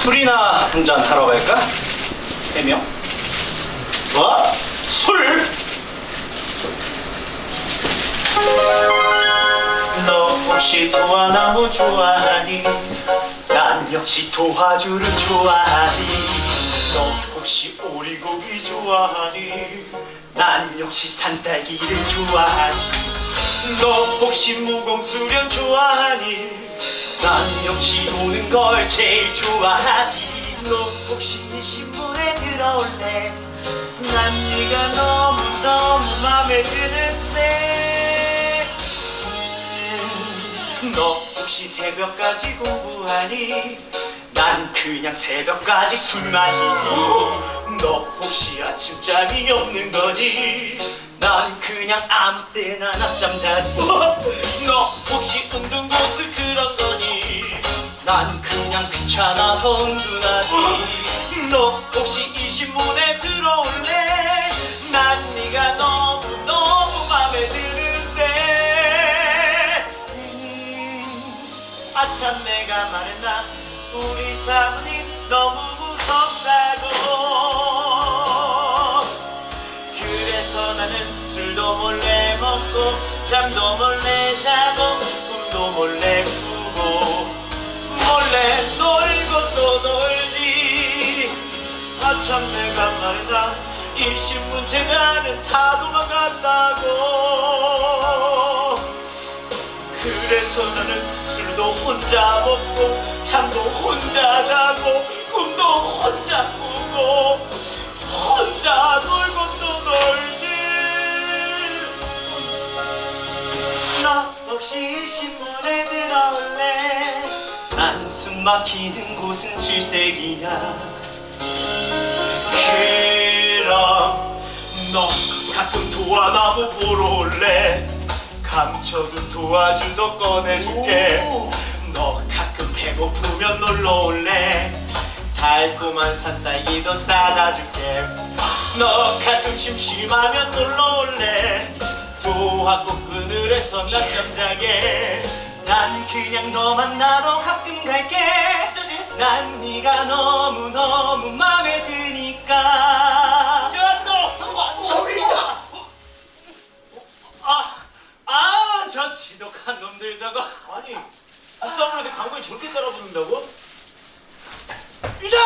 술이나 한잔 하러 갈까? 해명? 뭐? 술? 너 혹시 도화나무 좋아하니? 난 역시 도화주를 좋아하지 너 혹시 오리고기 좋아하니? 난 역시 산딸기를 좋아하지 너 혹시 무공수련 좋아하니? 난 역시 노는 걸 제일 좋아하지 너 혹시 이 신문에 들어올래? 난 네가 너무너무 맘에 드는데 음, 너 혹시 새벽까지 공부하니? 난 그냥 새벽까지 술 마시지 너 혹시 아침잠이 없는 거니? 난 그냥 아무 때나 낮잠 자지 너 혹시 운동고수 그런 거니? 난 그냥 귀찮아서 은둔하지. 너 혹시 이 신문에 들어올래? 난 네가 너무너무 맘에 드는데. 음, 아참 내가 말했나? 우리 사부님 너무 무섭다고. 그래서 나는 술도 몰래 먹고 잠도 몰래 자 참 내가 말다. 일신문 제자는 다 도망갔다고. 그래서 나는 술도 혼자 먹고 잠도 혼자 자고 꿈도 혼자 꾸고 혼자 놀고 또 놀지. 너 혹시 신문에 들어올래? 난 숨 막히는 곳은 질색이야 가끔 도화나무 보러 올래? 감춰둔 도와주도 꺼내줄게. 너 가끔 배고프면 놀러 올래? 달콤한 산딸기도 따다줄게. 너 가끔 심심하면 놀러 올래? 도화꽃 그늘에서 낮잠 자게. 난 그냥 너 만나러 가끔 갈게. 난 네가 너 지독한 놈들 자가 아니, 보쌈물에서 광고에 저렇게 따라 붙는다고? 유자!